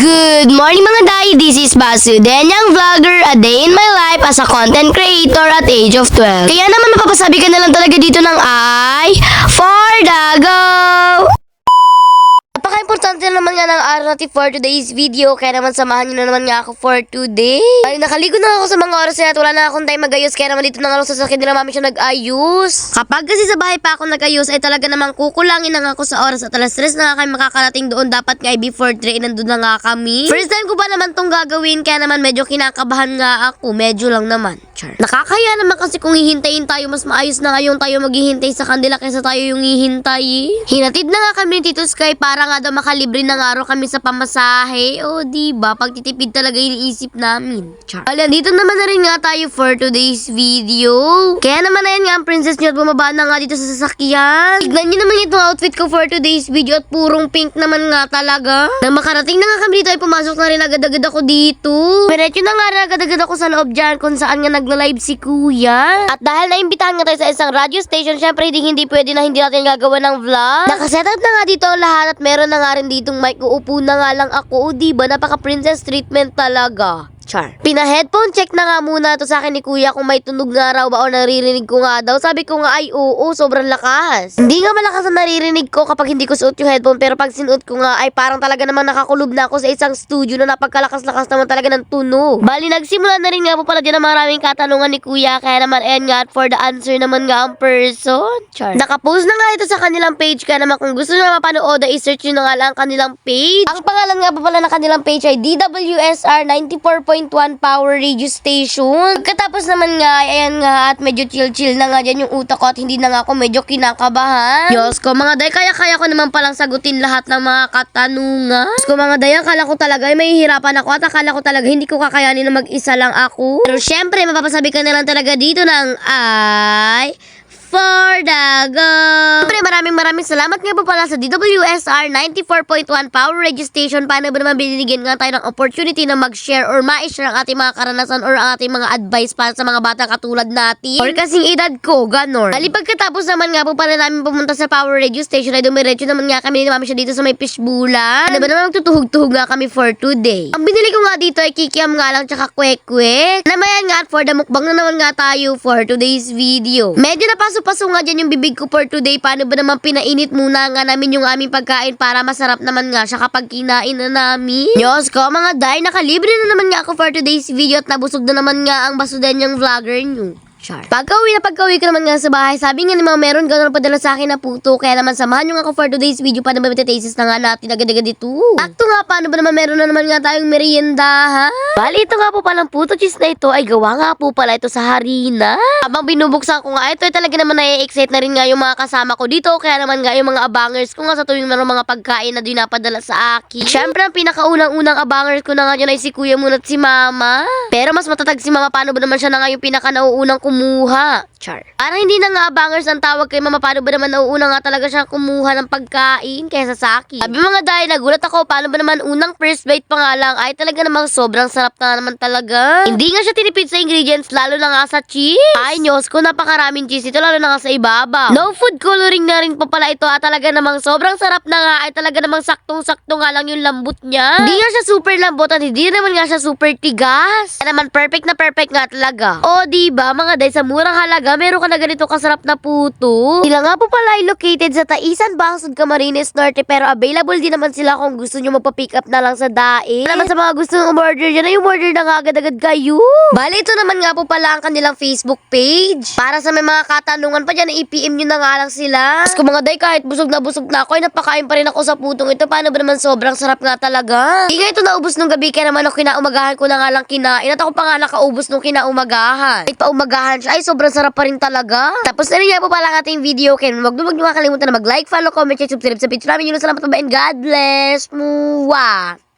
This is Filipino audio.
Good morning mga day, this is Basu, Denyang Vlogger, a day in my life as a content creator at age of 12. Kaya naman mapapasabi ka na lang talaga dito ng ay, for the go! Napaka-importante naman nga ng araw natin for today's video, kaya naman samahan nyo na naman nga ako for today. Ay, nakaligo na ako sa mga oras na at wala na akong time mag-ayos, kaya naman dito na nga ako sa sakit nila mami siya nag-ayos. Kapag kasi sa bahay pa ako nag-ayos, ay talaga namang kukulangin na nga ako sa oras at alas 3 na nga kami makakarating doon. Dapat nga ay before 3, nandun na nga kami. First time ko pa naman tong gagawin, kaya naman medyo kinakabahan nga ako. Medyo lang naman. Char. Nakakaya naman kasi kung hihintayin tayo, mas maayos na nga yung tayo maghihintay sa kanila kaysa tayo yung hihintay. Hinatid na nga kami ni Tito Sky para nga daw makalibre na nga raw kami sa pamasahe. O, di ba? Pagtitipid talaga iniisip namin. Char. Alam, dito naman na rin nga tayo for today's video. Kaya naman na yan nga ang princess nyo at bumaba na nga dito sa sasakyan. Tignan nyo naman itong outfit ko for today's video at purong pink naman nga talaga. Nang makarating na nga kami dito ay pumasok na rin agad-agad ako dito. Diretso na nga rin agad-agad ako sa loob dyan kung saan nga nagla-live si kuya. At dahil naimbitahan nga tayo sa isang radio station, syempre hindi, hindi pwede na hindi natin gagawa ng vlog. Nakasetup na nga dito ang lahat at meron na nga rin ditong mic. Uupo na nga lang ako. O diba, napaka-princess treatment talaga. Char. Pina-headphone check na nga muna to sa akin ni kuya kung may tunog nga raw ba o naririnig ko nga daw. Sabi ko nga ay oo, sobrang lakas. Hindi nga malakas ang naririnig ko kapag hindi ko suot yung headphone pero pag sinuot ko nga ay parang talaga namang nakakulob na ako sa isang studio na napagkalakas-lakas naman talaga ng tunog. Bali, nagsimula na rin nga po pala dyan ang maraming katanungan ni kuya kaya naman ayan nga for the answer naman nga ang person. Char. Nakapost na nga ito sa kanilang page kaya naman kung gusto nyo mapanood ay i-search nyo na nga lang ang kanilang page. Ang pangalan nga po pala ng kanilang page ay DWSR 94.1 Power Radio Station. Pagkatapos naman nga, ay ayan nga at medyo chill-chill na nga dyan yung utak ko at hindi na nga ako medyo kinakabahan. Diyos ko, mga day, kaya-kaya ko naman palang sagutin lahat ng mga katanungan. Diyos ko, mga day, akala ko talaga ay may hirapan ako at akala ko talaga hindi ko kakayanin na mag-isa lang ako. Pero syempre, mapapasabi ka na lang talaga dito ng ay for the go. Siyempre, maraming maraming salamat nga po pala sa DWSR 94.1 Power Radio Station. Paano ba naman binibigyan nga tayo ng opportunity na mag-share or ma-share ang ating mga karanasan or ang ating mga advice para sa mga bata katulad natin. Or kasing edad ko, ganon. Ali, pagkatapos naman nga po pala namin pumunta sa Power Radio Station ay dumiretso naman nga kami ni Mami siya dito sa may fishbulan. Ano ba naman tutuhog-tuhog nga kami for today. Ang binili ko nga dito ay kikiam nga lang tsaka kwek-kwek. Namayan nga at for the mukbang na naman nga tayo for today's video. Medyo napaso-paso nga dyan yung bibig ko for today. Paano ba naman pinainit muna nga namin yung aming pagkain para masarap naman nga siya kapag kinain na namin. Diyos ko, mga day, nakalibre na naman nga ako for today's video at nabusog na naman nga ang basudenyang vlogger nyo. Char. Pagka-uwi na pagka-uwi ko naman nga sa bahay, sabi nga ni mga meron gano'n padala sa akin na puto. Kaya naman samahan nyo nga ako for today's video para naman tases na nga natin agad-agad dito. Akto nga, paano ba naman meron na naman nga tayong merienda, ha? Bali, ito nga po palang puto cheese na ito ay gawa nga po pala ito sa harina. Habang binubuksan ko nga, ito ay talaga naman na-excite na rin nga yung mga kasama ko dito. Kaya naman nga yung mga abangers ko nga sa tuwing meron mga pagkain na dinapadala sa akin. Siyempre, ang pinakaunang-unang abangers ko na nga dyan ay si Kuya muna at si Mama. Pero mas matatag si Mama, paano ba naman siya na nga yung pinaka-nauunang kumuha? Char. Parang hindi na nga abangers ang tawag kay Mama, paano ba naman nauuna nga talaga siya kumuha ng pagkain kaysa sa akin? Sabi mga dahil, nagulat ako, paano ba naman unang first bite pa nga lang ay talaga namang sobrang sarap na naman talaga. Hindi nga siya tinipid sa ingredients, lalo na nga sa cheese. Ay, Diyos ko, napakaraming cheese ito, lalo na nga sa ibabaw. No food coloring na rin pa pala ito at talaga namang sobrang sarap na nga ay talaga namang saktong-sakto nga lang yung lambot niya. Hindi nga siya super lambot at hindi naman nga siya super tigas. Kaya naman perfect na perfect nga talaga. O, di ba mga day, sa murang halaga, meron ka na ganito kasarap na puto. Sila nga po pala ay located sa Taisan, Bangsod, Camarines Norte pero available din naman sila kung gusto nyo magpa-pick up na lang sa daing. Naman sa mga gusto ng umorder dyan, ay umorder na nga agad-agad kayo. Bali, ito naman nga po pala ang kanilang Facebook page. Para sa may mga katanungan pa dyan, i-PM nyo na nga lang sila. Tapos kung mga day, kahit busog na busog na ako, ay napakain pa rin ako sa putong ito. Paano ba naman sobrang sarap nga talaga? Hindi nga ito naubos nung gabi, kaya naman ako kinaumagahan ko na nga lang kinain. At ako pa nga nakaubos nung kinaumagahan. Kahit pa umagahan siya, ay sobrang sarap pa rin talaga. Tapos na rin nga po pala ang ating video, kaya wag nyo kakalimutan na mag-like, follow, comment, share, subscribe sa page namin. Yun, salamat pa ba and God bless. Mwah!